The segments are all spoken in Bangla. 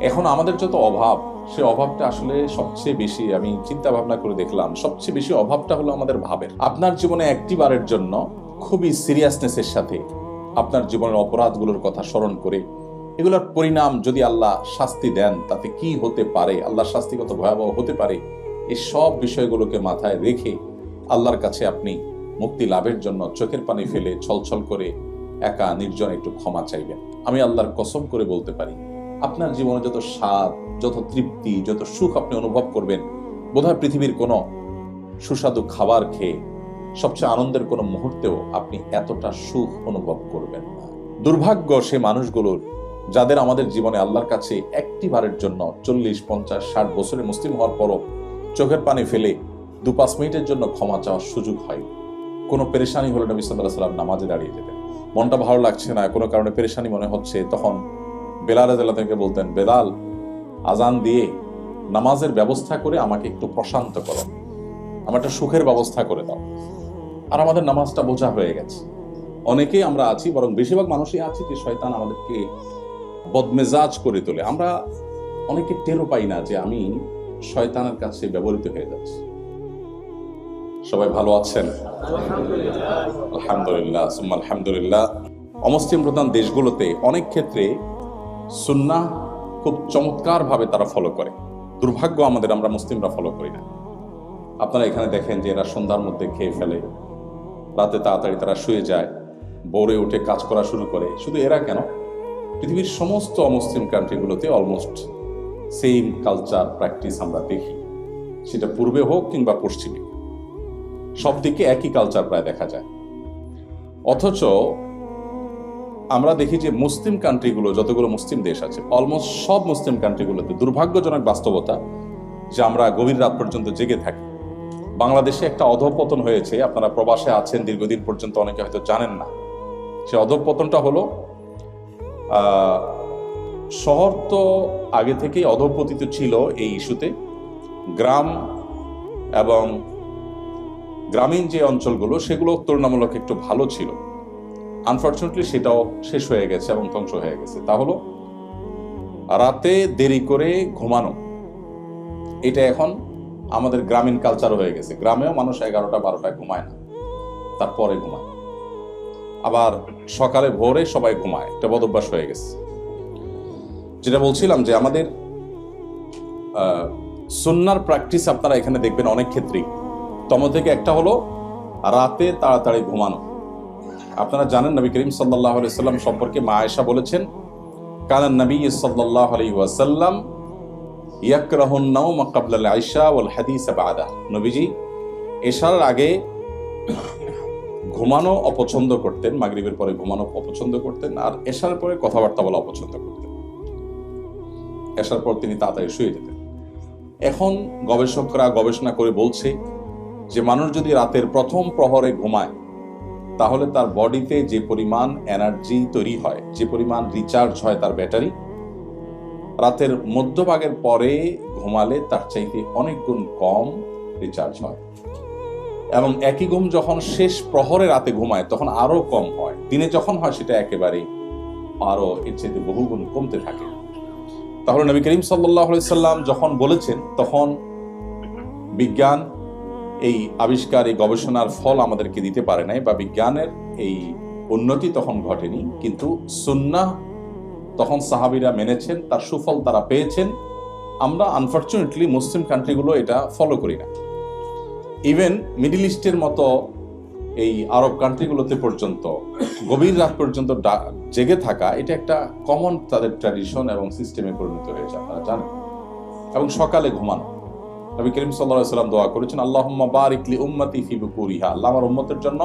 এখন আমাদের যত অভাব, সে অভাবটা আসলে সবচেয়ে বেশি আমি চিন্তা ভাবনা করে দেখলাম, সবচেয়ে বেশি অভাবটা হলো আমাদের ভাবের। আপনার জীবনে একটি বারের জন্য খুবই সিরিয়াসনেসের সাথে আপনার জীবনের অপরাধগুলোর কথা স্মরণ করে, এগুলোর পরিণাম যদি আল্লাহ শাস্তি দেন, তাতে কি হতে পারে? আল্লাহর শাস্তি কত ভয়াবহ হতে পারে? এই সব বিষয়গুলোকে মাথায় রেখে আল্লাহর কাছে আপনি মুক্তি লাভের জন্য চোখের পানি ফেলে ছলছল করে একা নির্জন একটু ক্ষমা চাইবেন। আমি আল্লাহর কসম করে বলতে পারি আপনার জীবনে যত স্বাদ, যত তৃপ্তি, যত সুখ আপনি অনুভব করবেন, বোধহয় পৃথিবীর কোনো সুস্বাদু খাবার খেয়ে সবচেয়ে আনন্দের কোনো মুহূর্তেও আপনি এতটা সুখ অনুভব করবেন না। দুর্ভাগ্য সে মানুষগুলোর, যাদের আমাদের জীবনে আল্লাহর কাছে একটি বারের জন্য চল্লিশ, পঞ্চাশ, ষাট বছরে মুসলিম হওয়ার পরও চোখের পানি ফেলে দু, পাঁচ মিনিটের জন্য ক্ষমা চাওয়ার সুযোগ হয়। কোনো পেরেশানি হলে নবী সাল্লাহ সাল্লাম নামাজে দাঁড়িয়ে যেতেন। মনটা ভালো লাগছে না, কোনো কারণে পেরেশানি মনে হচ্ছে, তখন বেলাল রাদিয়াল্লাহু থেকে বলতেন, বেলাল, আজান দিয়ে নামাজের ব্যবস্থা করে আমাকে একটু প্রশান্ত করো। আমার একটা সুখের ব্যবস্থা করে দাও। আর আমাদের নামাজটা বোঝা হয়ে গেছে। অনেকেই আমরা আছি, বরং বেশিরভাগ মানুষই আছি যে শয়তান আমাদেরকে বদমেজাজ করে তোলে। আমরা অনেকে টেরও পাই না যে আমি শয়তানের কাছে ব্যবহৃত হয়ে যাচ্ছি। সবাই ভালো আছেন? আলহামদুলিল্লাহ। আলহামদুলিল্লাহ। অমুসলিম প্রধান দেশগুলোতে অনেক ক্ষেত্রে সুন্নাহ খুব চমৎকার ভাবে তারা ফলো করে। দুর্ভাগ্য আমাদের, আমরা মুসলিমরা ফলো করি না। আপনারা এখানে দেখেন যে এরা সন্ধ্যার মধ্যে খেয়ে ফেলে, রাতে তাড়াতাড়ি তারা শুয়ে যায়, ভোরে উঠে কাজ করা শুরু করে। শুধু এরা কেন? পৃথিবীর সমস্ত অমুসলিম কান্ট্রিগুলোতে অলমোস্ট সেম কালচার প্র্যাকটিস আমরা দেখি। সেটা পূর্বে হোক কিংবা পশ্চিমে। সব দিকে একই কালচার প্রায় দেখা যায়। অথচ আমরা দেখি যে মুসলিম কান্ট্রিগুলো, যতগুলো মুসলিম দেশ আছে অলমোস্ট সব মুসলিম কান্ট্রিগুলোতে দুর্ভাগ্যজনক বাস্তবতা যে আমরা গভীর রাত পর্যন্ত জেগে থাকি। বাংলাদেশে একটা অধঃপতন হয়েছে, আপনারা প্রবাসে আছেন, দীর্ঘদিন পর্যন্ত অনেকে হয়তো জানেন না। সে অধঃপতনটা হলো শহর তো আগে থেকেই অধঃপতিত ছিল এই ইস্যুতে। গ্রাম এবং গ্রামীণ যে অঞ্চলগুলো, সেগুলো তুলনামূলক একটু ভালো ছিল। আনফর্চুনেটলি সেটাও শেষ হয়ে গেছে এবং ধ্বংস হয়ে গেছে। তা হলো, রাতে দেরি করে ঘুমানো। এটা এখন আমাদের গ্রামীণ কালচার হয়ে গেছে। গ্রামেও মানুষ এগারোটা, বারোটায় ঘুমায় না। তারপরে ঘুমায়। আবার সকালে ভোরে সবাই ঘুমায়। একটা বদভ্যাস হয়ে গেছে। যেটা বলছিলাম যে আমাদের সুন্নার প্র্যাকটিস আপনারা এখানে দেখবেন অনেক ক্ষেত্রেই। তম থেকে একটা হলো, রাতে তাড়াতাড়ি ঘুমানো। আপনারা জানেন নবী করিম সাল্লাহ সাল্লাম সম্পর্কে মা আয়েশা বলেছেন কানান নবী সাল্লাহ আলী ওয়াসাল্লাম ইয়াকরাহুন নাওম কাবলাল আয়েশা ওয়াল হাদিস বাদা। নবীজি এশার আগে ঘুমানো অপছন্দ করতেন, মাগরিবের পরে ঘুমানো অপছন্দ করতেন আর এশার পরে কথাবার্তা বলা অপছন্দ করতেন। এশার পর তিনি তাড়াতাড়ি শুয়ে যেতেন। এখন গবেষকরা গবেষণা করে বলছে যে মানুষ যদি রাতের প্রথম প্রহরে ঘুমায় তাহলে তার বডিতে যে পরিমাণ এনার্জি তৈরি হয়, যে পরিমাণ রিচার্জ হয় তার ব্যাটারি রাতের মধ্যভাগের পরে ঘুমালে তার চাইতে অনেক গুণ কম রিচার্জ হয়। এবং একই ঘুম যখন শেষ প্রহরে রাতে ঘুমায়, তখন আরও কম হয়। দিনে যখন হয়, সেটা একেবারে আরও এর চাইতে বহু গুণ কমতে থাকে। তাহলে নবী করিম সাল্লাহ সাল্লাম যখন বলেছেন, তখন বিজ্ঞান এই আবিষ্কার, এই গবেষণার ফল আমাদেরকে দিতে পারে নাই বা বিজ্ঞানের এই উন্নতি তখন ঘটেনি। কিন্তু সুন্নাহ তখন সাহাবিরা মেনেছেন, তার সুফল তারা পেয়েছেন। আমরা আনফর্চুনেটলি মুসলিম কান্ট্রিগুলো এটা ফলো করি না। ইভেন মিডিল ইস্টের মতো এই আরব কান্ট্রিগুলোতে পর্যন্ত, গভীর রাত পর্যন্ত জেগে থাকা এটা একটা কমন তাদের ট্র্যাডিশন এবং সিস্টেমে পরিণত হয়েছে, আপনারা জানেন। এবং সকালে ঘুমানো। নবী করিম সাল্লাম দোয়া করেছেন আল্লাহ বারিকলি উম্মতি ফি বুকুরিহা। আল্লাহ আমার উম্মতের জন্য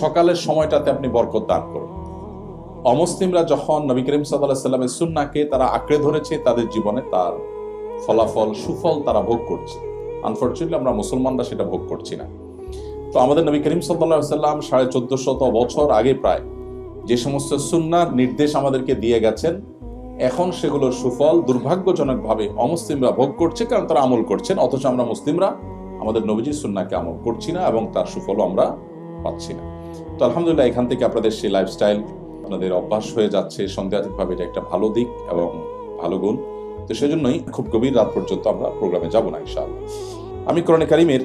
সকালের সময়টাতে আপনি বরকত দান করুন। অমুসলিমরা যখন নবী করিম সাল্লাহ সাল্লামের সুন্নাকে তারা আঁকড়ে ধরেছে, তাদের জীবনে তার ফলাফল, সুফল তারা ভোগ করছে। আনফর্চুনেটলি আমরা মুসলমানরা সেটা ভোগ করছি না। তো আমাদের নবী করিম সাল্লাহ সাল্লাম সাড়ে চোদ্দ শত বছর আগে প্রায় যে সমস্ত সুন্নার নির্দেশ আমাদেরকে দিয়ে গেছেন এখন সেগুলোর সুফল দুর্ভাগ্যজনকভাবে অমুসলিমরা ভোগ করছে, কারণ তারা আমল করছেন, অথচ আমরা মুসলিমরা আমাদের নবীজির সুন্নাকে আমল করছি না এবং তার সুফলও আমরা পাচ্ছি না। তো আলহামদুলিল্লাহ, এখান থেকে আপনাদের সেই লাইফস্টাইল আপনাদের অভ্যাস হয়ে যাচ্ছে। সন্দেহাতীতভাবে এটা একটা ভালো দিক এবং ভালো গুণ। তো সেজন্যই খুব গভীর রাত পর্যন্ত আমরা প্রোগ্রামে যাব না, ইনশাআল্লাহ। আমি কোরআনে কারিমের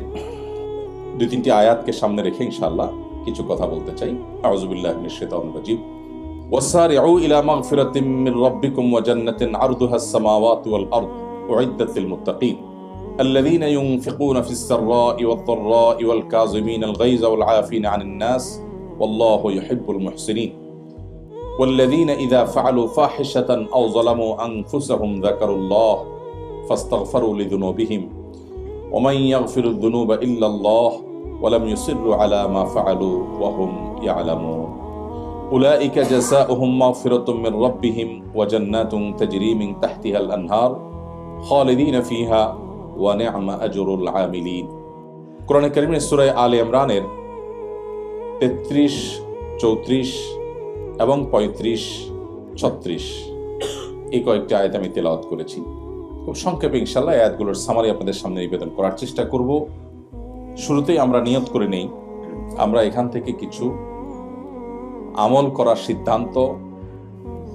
দুই তিনটি আয়াতকে সামনে রেখে ইনশাআল্লাহ কিছু কথা বলতে চাই। আউযুবিল্লাহি মিনাশ শাইতানির রাজিম। وسارعوا إلى مغفرة من ربكم وجنة عرضها السماوات والأرض أعدت للمتقين. الذين ينفقون في السراء والضراء والكاظمين الغيظ والعافين عن الناس والله يحب المحسنين. والذين إذا فعلوا فاحشة أو ظلموا أنفسهم ذكروا الله فاستغفروا لذنوبهم. ومن يغفر الذنوب إلا الله ولم يصروا على ما فعلوا وهم يعلمون. উলাইকা জাসা ওহুম্মা ফিরতুমির রব্বিহিম ওয়াজান্নাতুম তাজরিমিং তাহতিহাল আনহার খালিদিন ফিহা ওয়া নি'মা আজরুল আমিলিন। কোরআন কারিমের সূরা আলে ইমরানের 33 34 এবং 35 36 এই কয়েকটি আয়াত আমি তেলাওয়াত করেছি। খুব সংক্ষেপে ইনশাল্লাহ আয়াতগুলোর সামারি আপনাদের সামনে নিবেদন করার চেষ্টা করব। শুরুতেই আমরা নিয়ত করে নেই, আমরা এখান থেকে কিছু আমল করার সিদ্ধান্ত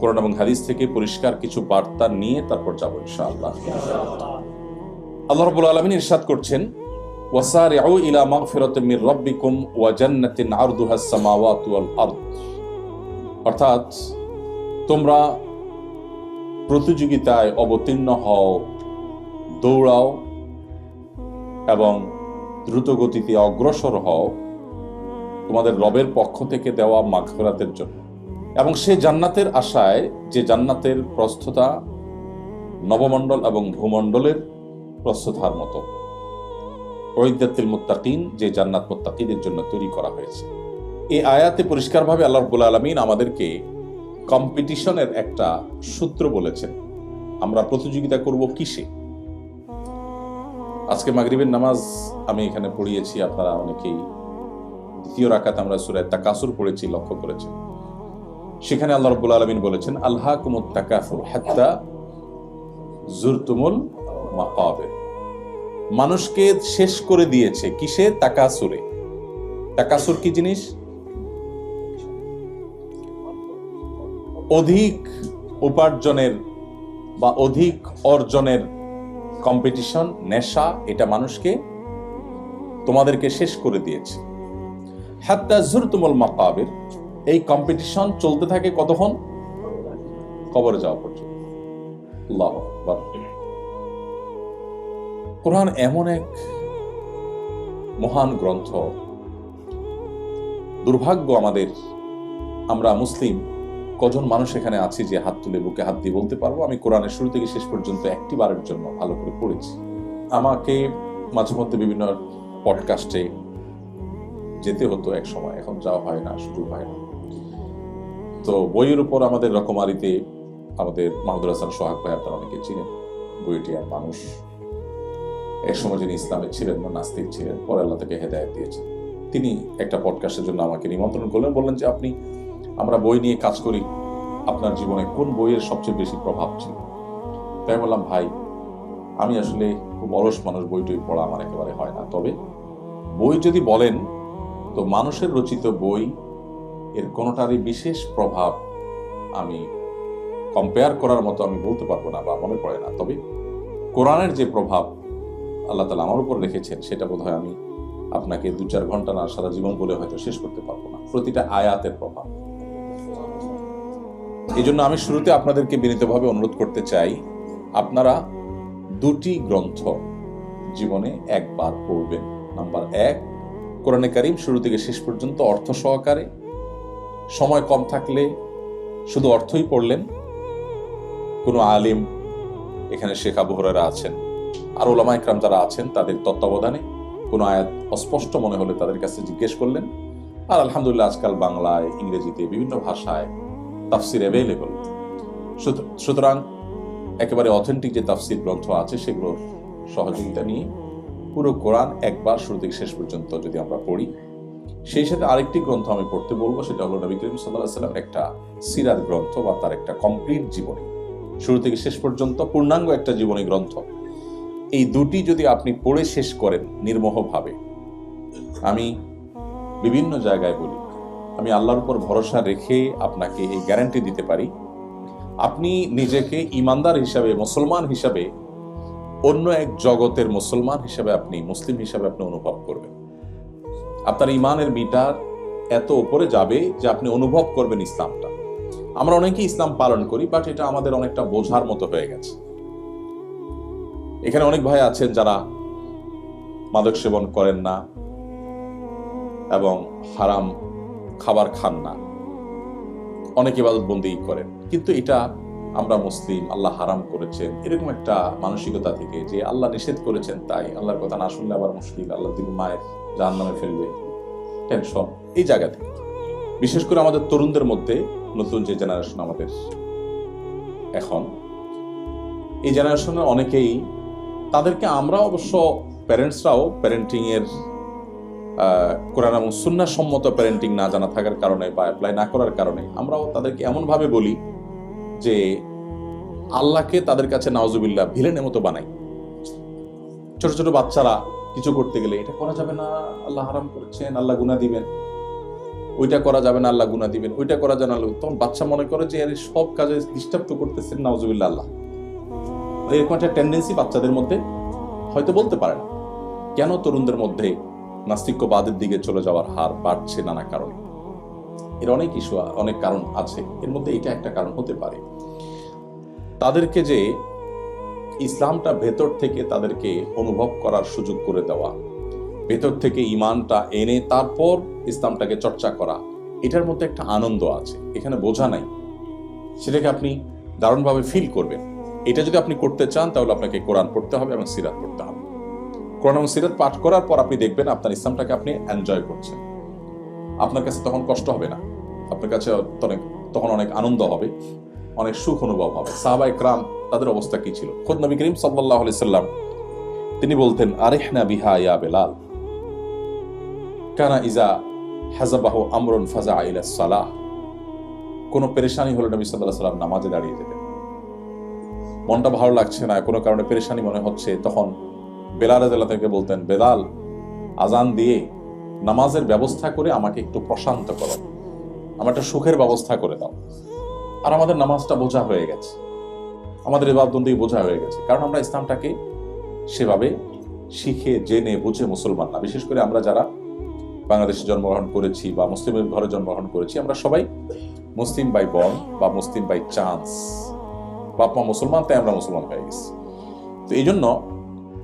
কোরআন এবং হাদিস থেকে পরিষ্কার কিছু বার্তা নিয়ে তারপর যাব ইনশাআল্লাহ। আল্লাহ রাব্বুল আলামিন ইরশাদ করছেন, ওয়াসারিউ ইলা মাগফিরাতিন মির রাব্বিকুম ওয়া জান্নাতিন আরদুহাস সামাওয়াতু ওয়াল আরদ। অর্থাৎ, তোমরা প্রতিযোগিতায় অবতীর্ণ হও, দৌড়াও এবং দ্রুত গতিতে অগ্রসর হও। তোমাদের রবের পক্ষ থেকে দেওয়া মাগফিরাতের জন্য। এবং সে জান্নাতের আশায় যে জান্নাতের প্রস্থতা নবমণ্ডল এবং ভূমণ্ডলের প্রস্থতার মতো। ঐদ্যাতিল মুত্তাকিন যে জান্নাত মুত্তাকিদের জন্য তৈরি করা হয়েছে। এই আয়াতে পরিষ্কারভাবে আল্লাহ রব্বুল আলমিন আমাদেরকে কম্পিটিশনের একটা সূত্র বলেছেন। আমরা প্রতিযোগিতা করব কিসে? আজকে মাগরিবের নামাজ আমি এখানে পড়িয়েছি, আপনারা অনেকেই দ্বিতীয় রাকাত আমরা সুরায় তাকাসুর পড়েছি, লক্ষ্য করেছেন। সেখানে আল্লাহ রব্বুল আলমিন বলেছেন আল্লাহ কুমুত তাকাসুর হাত্তা জুরতুমুল মাকাবের মানুষকে শেষ করে দিয়েছে কিসে? তাকাসুরে। তাকাসুর কি জিনিস? অধিক উপার্জনের বা অধিক অর্জনের কম্পিটিশন, নেশা, এটা মানুষকে তোমাদেরকে শেষ করে দিয়েছে। হাত্তা জুরতুমুল মাকাবির। এই কম্পিটিশন চলতে থাকে কতক্ষণ? কবরে যাওয়া পর্যন্ত। কোরআন এমন এক মহান গ্রন্থ। দুর্ভাগ্য আমাদের। আমরা মুসলিম, কজন মানুষ এখানে আছি যে হাত তুলে বুকে হাত দিয়ে বলতে পারব? আমি কোরআনের শুরু থেকে শেষ পর্যন্ত একটি বারের জন্য ভালো করে পড়েছি। আমাকে মাঝে মধ্যে বিভিন্ন পডকাস্টে যেতে হতো এক সময়, এখন যাওয়া হয় না, শুরু হয় না। তো বইয়ের উপর আমাদের রকমারিতে আমাদের মাহমুদুল হাসান সোহাগ ভাই আপনারা অনেকে চিনেন বইটি আর মানুষ। এক সময় যিনি ইসলামের ছিলেন না নাস্তিক ছিলেন, পরে আল্লাহ থেকে হেদায়ত দিয়েছেন। তিনি একটা পডকাস্টের জন্য আমাকে নিমন্ত্রণ করলেন, বললেন যে, আপনি, আমরা বই নিয়ে কাজ করি, আপনার জীবনে কোন বইয়ের সবচেয়ে বেশি প্রভাব ছিল? তাই বললাম, ভাই, আমি আসলে খুব অলস মানুষ বই টই পড়া আমার একেবারে হয় না। তবে বই যদি বলেন তো মানুষের রচিত বই, এর কোনোটারই বিশেষ প্রভাব আমি কম্পেয়ার করার মতো আমি বলতে পারব না বা মনে পড়ে না। তবে কোরআনের যে প্রভাব আল্লাহ তালা আমার উপর রেখেছেন, সেটা বোধহয় আমি আপনাকে দু চার ঘণ্টা না, সারা জীবন বলে হয়তো শেষ করতে পারব না। প্রতিটা আয়াতের প্রভাব। এই জন্য আমি শুরুতে আপনাদেরকে বিনীতভাবে অনুরোধ করতে চাই, আপনারা দুটি গ্রন্থ জীবনে একবার পড়বেন। নাম্বার এক কোরআনে কারিম শুরু থেকে শেষ পর্যন্ত অর্থ সহকারে। সময় কম থাকলে শুধু অর্থই পড়লেন। কোনো আলিম এখানে শেখ আবু হরারা আছেন। আর ওলামা ইকরাম যারা আছেন, তাদের তত্ত্বাবধানে কোনো আয়াত অস্পষ্ট মনে হলে তাদের কাছে জিজ্ঞেস করলেন। আর আলহামদুলিল্লাহ আজকাল বাংলায়, ইংরেজিতে বিভিন্ন ভাষায় তাফসির অ্যাভেলেবল সুতরাং একেবারে অথেন্টিক যে তাফসির গ্রন্থ আছে, সেগুলোর সহযোগিতা নিয়ে পুরো কোরআন একবার শুরু থেকে শেষ পর্যন্ত যদি আমরা পড়ি। সেই সাথে আরেকটি গ্রন্থ আমি পড়তে বলব, সেটা হলো নবী করিম সাল্লাহ সাল্লাম একটা সিরাত গ্রন্থ বা তার একটা কমপ্লিট জীবনী। শুরু থেকে শেষ পর্যন্ত পূর্ণাঙ্গ একটা জীবনী গ্রন্থ। এই দুটি যদি আপনি পড়ে শেষ করেন নির্মোহভাবে। আমি বিভিন্ন জায়গায় বলি, আমি আল্লাহর উপর ভরসা রেখে আপনাকে এই গ্যারান্টি দিতে পারি। আপনি নিজেকে ইমানদার হিসাবে, মুসলমান হিসাবে অন্য এক জগতের মুসলমান হিসাবে আপনি, মুসলিম হিসাবে আপনি অনুভব করবেন। আপনার ইমানের মিটার এত উপরে যাবে যে আপনি অনুভব করবেন ইসলামটা। আমরা অনেকেই ইসলাম পালন করি বাট এটা আমাদের অনেকটা বোঝার মতো হয়ে গেছে। এখানে অনেক ভাই আছেন যারা মাদক সেবন করেন না এবং হারাম খাবার খান না। অনেক ইবাদত বন্দি করেন। কিন্তু এটা আমরা মুসলিম আল্লাহ হারাম করেছেন। এরকম একটা মানসিকতা থেকে যে আল্লাহ নিষেধ করেছেন তাই আল্লাহর কথা না শুনলে আবার মুশকিল আল্লাহ দিন মায়ের জাহান নামে ফেলবে। টেনশন এই জায়গা থেকে। বিশেষ করে আমাদের তরুণদের মধ্যে নতুন যে জেনারেশন আমাদের। এখন এই জেনারেশনের অনেকেই তাদেরকে আমরা অবশ্য প্যারেন্টসরাও প্যারেন্টিং এর আহ, কোরআন এবং সুন্না সম্মত প্যারেন্টিং না জানা থাকার কারণে বা অ্যাপ্লাই না করার কারণে আমরাও তাদেরকে এমনভাবে বলি যে আল্লাহকে তাদের কাছে নাওজুবিল্লাহ ভিলেনের মতো বানাই। ছোট ছোট বাচ্চারা কিছু করতে গেলে এটা করা যাবে না, আল্লাহ হারাম করেছেন, আল্লাহ গুনা দিবেন। ওইটা করা যাবে না, আল্লাহ গুনা দিবেন। ওইটা করা যাবে না তখন বাচ্চা মনে করে যে, আরে, সব কাজে ডিস্টার্ব তো করতেছেন নাওজুবিল্লাহ আল্লাহ। এরকম একটা টেন্ডেন্সি বাচ্চাদের মধ্যে হয়তো বলতে পারে না। কেন তরুণদের মধ্যে নাস্তিক্যবাদের দিকে চলে যাওয়ার হার বাড়ছে নানা কারণে? এর অনেক ইস্যু, অনেক কারণ আছে। এর মধ্যে এটা একটা কারণ হতে পারে। তাদেরকে যে ইসলামটা ভেতর থেকে তাদেরকে অনুভব করার সুযোগ করে দেওয়া, ভেতর থেকে ইমানটা এনে তারপর ইসলামটাকে চর্চা করা, এটার মধ্যে একটা আনন্দ আছে। এখানে বোঝা নাই। সেটাকে আপনি দারুণভাবে ফিল করবেন। এটা যদি আপনি করতে চান, তাহলে আপনাকে কোরআন পড়তে হবে এবং সিরাত পড়তে হবে। কোরআন এবং সিরাত পাঠ করার পর আপনি দেখবেন আপনার ইসলামটাকে আপনি এনজয় করছেন। আপনার কাছে তখন কষ্ট হবে না। আপনার কাছে অনেক, তখন অনেক আনন্দ হবে, অনেক সুখ অনুভব হবে। সাহাবা ইকরাম তাদের অবস্থা কি ছিল? খোদ নবী করিম সাল্লাহ সাল্লাম তিনি বলতেন, আরেহনা বিহা ইয়া বেলাল। কানা ইজা হাজাবাহ আমরন ফাজা আইলা সালাহ। কোনো পেরেশানি হলে নবী সাল্লাহ সাল্লাম নামাজে দাঁড়িয়ে যেতেন। মনটা ভালো লাগছে না, কোনো কারণে পেরেশানি মনে হচ্ছে, তখন বেলাল রাদিয়াল্লাহু থেকে বলতেন, বেলাল, আজান দিয়ে নামাজের ব্যবস্থা করে আমাকে একটু প্রশান্ত করো। আমার একটা সুখের ব্যবস্থা করে দাও। আর আমাদের নামাজটা বোঝা হয়ে গেছে। আমাদের এবাদবন্দি বোঝা হয়ে গেছে। কারণ আমরা ইসলামটাকে সেভাবে শিখে, জেনে, বুঝে মুসলমান না। বিশেষ করে আমরা যারা বাংলাদেশে জন্মগ্রহণ করেছি বা মুসলিমের ঘরে জন্মগ্রহণ করেছি, আমরা সবাই মুসলিম বাই বর্ন বা মুসলিম বাই চান্স বাপ মুসলমান, তাই আমরা মুসলমান হয়ে গেছি। তো এই জন্য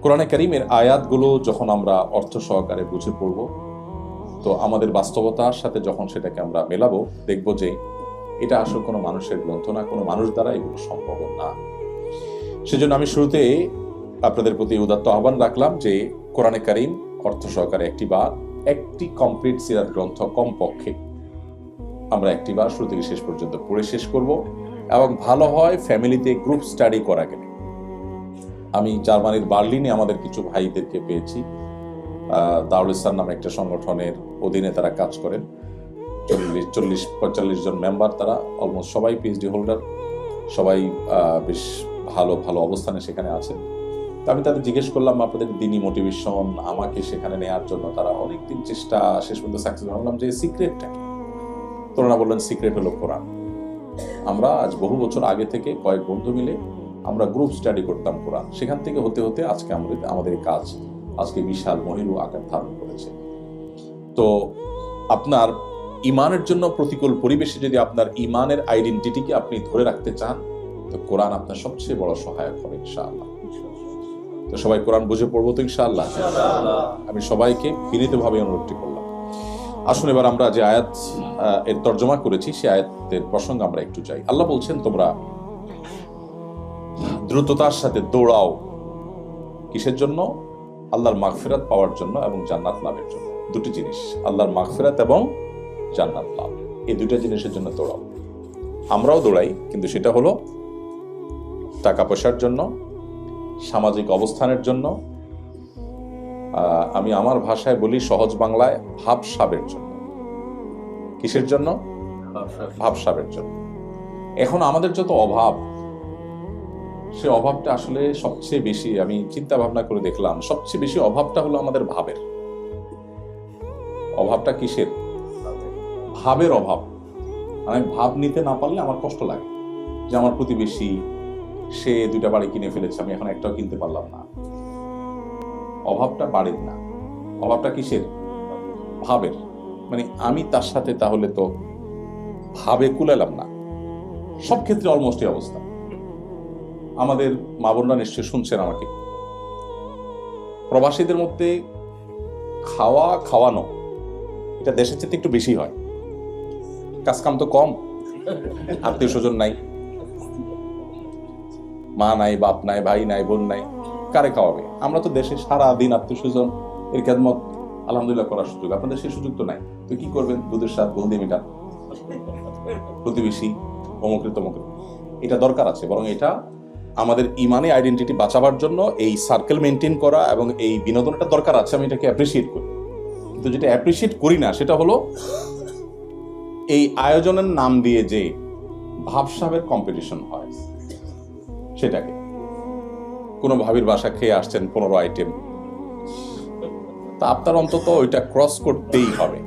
কোরআনে করিমের আয়াতগুলো যখন আমরা অর্থ সহকারে বুঝে পড়ব তো আমাদের বাস্তবতার সাথে যখন সেটাকে আমরা মেলাবো, দেখব যে এটা আসলে কোনো মানুষের গ্রন্থ না, কোনো মানুষ দ্বারা এগুলো সম্ভব না। সেজন্য আমি শুরুতে আপনাদের প্রতি উদাত্ত আহ্বান রাখলাম যে কোরআনে কারিম অর্থ সহকারে একটি বার, একটি কমপ্লিট সিরাত গ্রন্থ কমপক্ষে আমরা একটি বার শুরু থেকে শেষ পর্যন্ত পড়ে শেষ করব এবং ভালো হয় ফ্যামিলিতে গ্রুপ স্টাডি করা গেলে। আমি জার্মানির বার্লিনে আমাদের কিছু ভাইদেরকে পেয়েছি। দারুল ইসলাম নামে একটা সংগঠনের অধীনে তারা কাজ করেন। চল্লিশ চল্লিশ, পঁয়তাল্লিশ জন মেম্বার তারা অলমোস্ট সবাই পিএইচডি হোল্ডার সবাই বেশ ভালো ভালো অবস্থানে সেখানে আছেন। আমি তাদের জিজ্ঞেস করলাম, আপনাদের দিনই মোটিভেশন আমাকে সেখানে নেওয়ার জন্য? তারা অনেকদিন চেষ্টা, শেষ পর্যন্ত সাকসেস ভাবলাম যে সিক্রেটটা কি? তো ওনারা বললেন সিক্রেট হলো কোরআন। আমরা আজ বহু বছর আগে থেকে কয়েক বন্ধু মিলে আমরা গ্রুপ স্টাডি করতাম কোরআন। সেখান থেকে হতে হতে আজকে আমাদের আমাদের কাজ আজকে বিশাল মহিরু আকার ধারণ করেছে। তো আপনার ইমানের জন্য প্রতিকূল পরিবেশে যদি আপনার ইমানের আইডেন্টিটিকে আপনি ধরে রাখতে চান তো কোরআন আপনার সবচেয়ে বড় সহায়ক হবে ইনশাআল্লাহ। তো সবাই কোরআন বুঝে পড়ব তো ইনশাআল্লাহ? আমি সবাইকে বিনীতভাবে অনুরোধটি করলাম। আসুন এবার আমরা যে আয়াত এর তর্জমা করেছি সেই আয়াতের প্রসঙ্গে আমরা একটু যাই। আল্লাহ বলছেন তোমরা দ্রুততার সাথে দৌড়াও। কিসের জন্য? আল্লাহর মাগফিরাত পাওয়ার জন্য এবং জান্নাত লাভের জন্য। দুটি জিনিস আল্লাহর মাগফিরাত এবং জান্নাত লাভ। এই দুটো জিনিসের জন্য দৌড়াও। আমরাও দৌড়াই কিন্তু সেটা হলো টাকা পয়সার জন্য সামাজিক অবস্থানের জন্য। আমি আমার ভাষায় বলি সহজ বাংলায় ভাবসাবের জন্য। কিসের জন্য? ভাবসাবের জন্য। এখন আমাদের যত অভাব সে অভাবটা আসলে সবচেয়ে বেশি, আমি চিন্তা ভাবনা করে দেখলাম, সবচেয়ে বেশি অভাবটা হলো আমাদের ভাবের। অভাবটা কিসের? ভাবের অভাব। মানে আমি ভাব নিতে না পারলে আমার কষ্ট লাগে। যে আমার প্রতিবেশী, সে দুইটা বাড়ি কিনে ফেলেছে, আমি এখন একটাও কিনতে পারলাম না। অভাবটা বাড়ির না। অভাবটা কিসের? ভাবের। মানে আমি তার সাথে তাহলে তো ভাবে কুলালাম না। সব ক্ষেত্রে অলমোস্ট এই অবস্থা। আমাদের মা বোনরা নিশ্চয় শুনছেন আমাকে। প্রবাসীদের মধ্যে খাওয়া খাওয়ানো, এটা দেশের চেয়ে একটু বেশি হয়। কাজকাম তো কম, আত্মীয় স্বজন নাই, মা নাই, বাপ নাই, ভাই নাই, বোন নাই, কারে খাওয়াবে? আমরা তো দেশে সারা দিন আত্মীয় স্বজন এর খেদমত আলহামদুলিল্লাহ করার সুযোগ, আপনাদের সেই সুযোগ তো নাই। তো কি করবেন? দুধের স্বাদ গলদি মিটা প্রতিবেশী, অমুকরে তমুকরে। এটা দরকার আছে, বরং এটা আমাদের ইমানে আইডেন্টিটি বাঁচাবার জন্য এই সার্কেল মেনটেন করা এবং এই বিনোদনটা দরকার আছে, আমি এটাকে অ্যাপ্রিসিয়েট করি। কিন্তু যেটা অ্যাপ্রিসিয়েট করি না, সেটা হলো এই আয়োজনের নাম দিয়ে যে ভাবসাবের কম্পিটিশন হয়, সেটাকে। কোনো ভাবির বাসা খেয়ে আসছেন পনেরো আইটেম তা আপনার অন্তত ওইটা ক্রস করতেই হবে,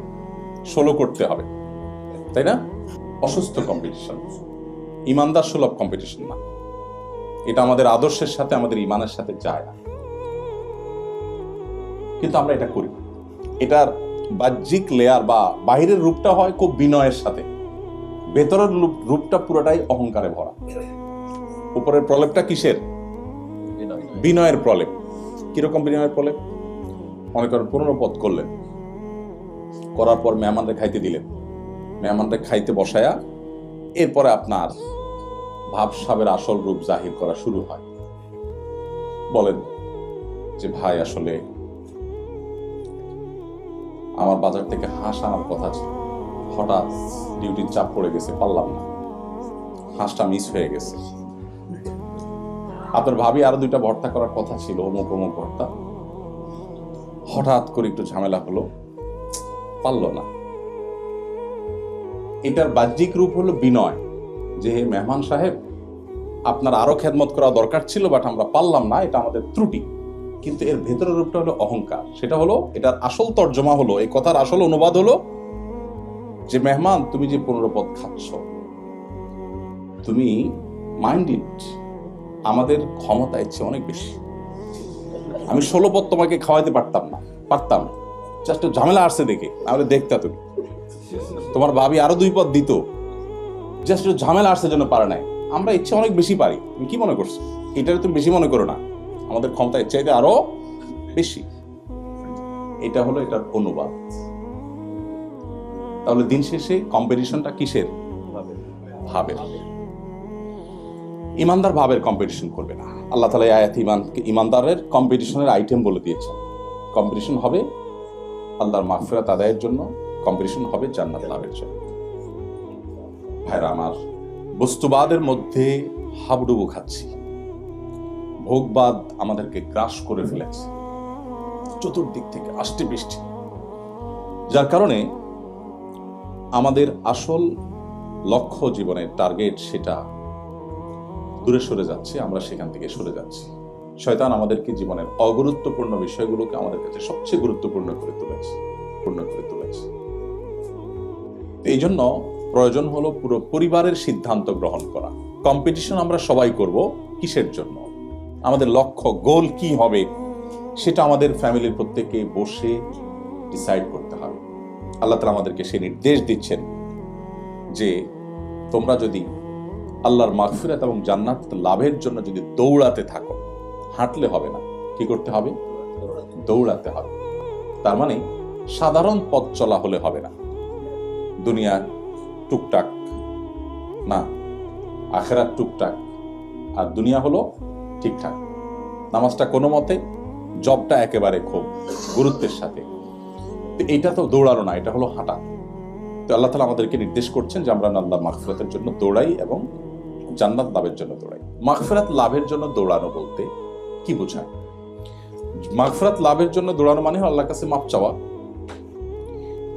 ষোলো করতে হবে, তাই না? অসুস্থ কম্পিটিশন ইমানদার সুলভ কম্পিটিশন না। এটা আমাদের আদর্শের সাথে, আমাদের ইমানের সাথে যায় না। কিন্তু আমরা এটা করি। এটার বাহ্যিক লেয়ার বা বাহিরের রূপটা হয় খুব বিনয়ের সাথে। ভেতরের রূপটা পুরোটাই অহংকারে ভরা। উপরের প্রলেপটা কিসের? বিনয়ের প্রলেপ। কীরকম বিনয়ের প্রলেপ? মনে করেন পনেরো পদ করলেন। করার পর মেহমানরে খাইতে দিলেন। মেহমানরে খাইতে বসায়া এরপরে আপনার ভাবসাবের আসল রূপ জাহির করা শুরু হয়। বলেন যে, ভাই, আসলে আমার বাজার থেকে হাঁস আনার কথা ছিল। হঠাৎ ডিউটির চাপ পড়ে গেছে, পারলাম না। হাঁসটা মিস হয়ে গেছে। আপনার ভাবি আরও দুইটা ভর্তা করার কথা ছিল, অমুক অমুক ভর্তা। হঠাৎ করে একটু ঝামেলা হলো, পারল না। এটার বাহ্যিক রূপ হলো বিনয়। যে, হে মেহমান সাহেব, আপনার আরও খেদমত করা দরকার ছিল বাট আমরা পারলাম না, এটা আমাদের ত্রুটি। কিন্তু এর ভেতরের রূপটা হলো অহংকার। সেটা হলো, এটার আসল তর্জমা হলো, এই কথার আসল অনুবাদ হলো, যে, মেহমান, তুমি যে, পনেরো পদ খাচ্ছ, তুমি মাইন্ড ইট আমাদের ক্ষমতা ইচ্ছে অনেক বেশি। আমি ষোলো পদ তোমাকে খাওয়াইতে পারতাম না, পারতাম জাস্ট ঝামেলা আসছে দেখে, নাহলে দেখতা তুমি। তোমার ভাবি আরও দুই পদ দিত। জাস্ট ঝামেলা আসছে জন্য পারে নাই। আমরা ইচ্ছে অনেক বেশি পারি। তুমি কি মনে করছ? এটা তুমি বেশি মনে করো না। আমাদের ক্ষমতা এর চাইতে আরও বেশি। এটা হলো এটার অনুবাদ। তাহলে দিন শেষে কম্পিটিশনটা কিসের? ভাবের। ইমানদার ভাবের কম্পিটিশন করবে না। আল্লাহ তালা আয়াত ইমান ইমানদারের কম্পিটিশনের আইটেম বলে দিয়েছেন। কম্পিটিশন হবে আল্লাহর মাগফিরাত আদায়ের জন্য কম্পিটিশন হবে জান্নাত লাভের জন্য। ভাইরা আমার, বস্তুবাদের মধ্যে হাবুডুবু খাচ্ছি। ভোগবাদ আমাদেরকে গ্রাস করে ফেলেছে। চতুর্দিক থেকে আষ্টে বৃষ্টি যার কারণে আমাদের আসল লক্ষ্য জীবনের টার্গেট সেটা দূরে সরে যাচ্ছে, আমরা সেখান থেকে সরে যাচ্ছি। শয়তান আমাদেরকে জীবনের অগুরুত্বপূর্ণ বিষয়গুলোকে আমাদের কাছে সবচেয়ে গুরুত্বপূর্ণ করে তুলেছে। পূর্ণ করে তুলেছে। এই জন্য প্রয়োজন হলো পুরো পরিবারের সিদ্ধান্ত গ্রহণ করা। কম্পিটিশন আমরা সবাই করব কিসের জন্য? আমাদের লক্ষ্য গোল কি হবে? সেটা আমাদের ফ্যামিলির প্রত্যেকে বসে ডিসাইড করতে হবে। আল্লাহ তালা আমাদেরকে সে নির্দেশ দিচ্ছেন যে, তোমরা যদি আল্লাহর মাগফিরাত এবং জান্নাত লাভের জন্য যদি দৌড়াতে থাকো, হাঁটলে হবে না। কি করতে হবে? দৌড়াতে হবে। তার মানে সাধারণ পথ চলা হলে হবে না। দুনিয়া টুকটাক। না, আখেরাত টুকটাক। আর দুনিয়া হলো ঠিকঠাক। নামাজটা কোনো মতে জবটা একেবারে খুব গুরুত্বের সাথে। তো এটা তো দৌড়ানো না, এটা হলো হাঁটা। তো আল্লাহ তালা আমাদেরকে নির্দেশ করছেন যে আমরা আল্লাহ মাগফিরাতের জন্য দৌড়াই এবং জান্নাত লাভের জন্য দৌড়াই। মাগফিরাত লাভের জন্য দৌড়ানো বলতে কি বোঝায়? মাগফিরাত লাভের জন্য দৌড়ানো মানে আল্লাহর কাছে মাপ চাওয়া।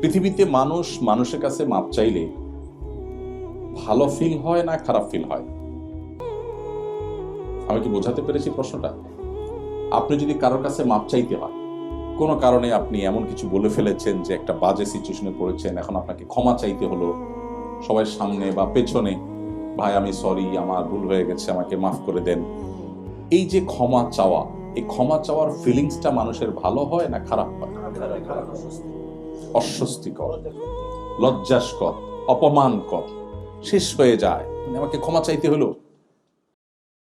পৃথিবীতে মানুষ মানুষের কাছে মাপ চাইলে ভালো ফিল হয় না খারাপ ফিল হয়? আমি কি বোঝাতে পেরেছি প্রশ্নটা? আপনি যদি কারোর কাছে মাপ চাইতে হয় কোনো কারণে আপনি এমন কিছু বলে ফেলেছেন যে একটা বাজে সিচুয়েশনে পড়েছেন এখন আপনাকে ক্ষমা চাইতে হলো সবাই সামনে বা পেছনে ভাই আমি সরি আমার ভুল হয়ে গেছে আমাকে মাফ করে দেন। এই যে ক্ষমা চাওয়া এই ক্ষমা চাওয়ার ফিলিংসটা মানুষের ভালো হয় না খারাপ হয়? অস্বস্তিকর লজ্জাস্কর অপমানকর। শেষ হয়ে যায়। মানে আমাকে ক্ষমা চাইতে হলো।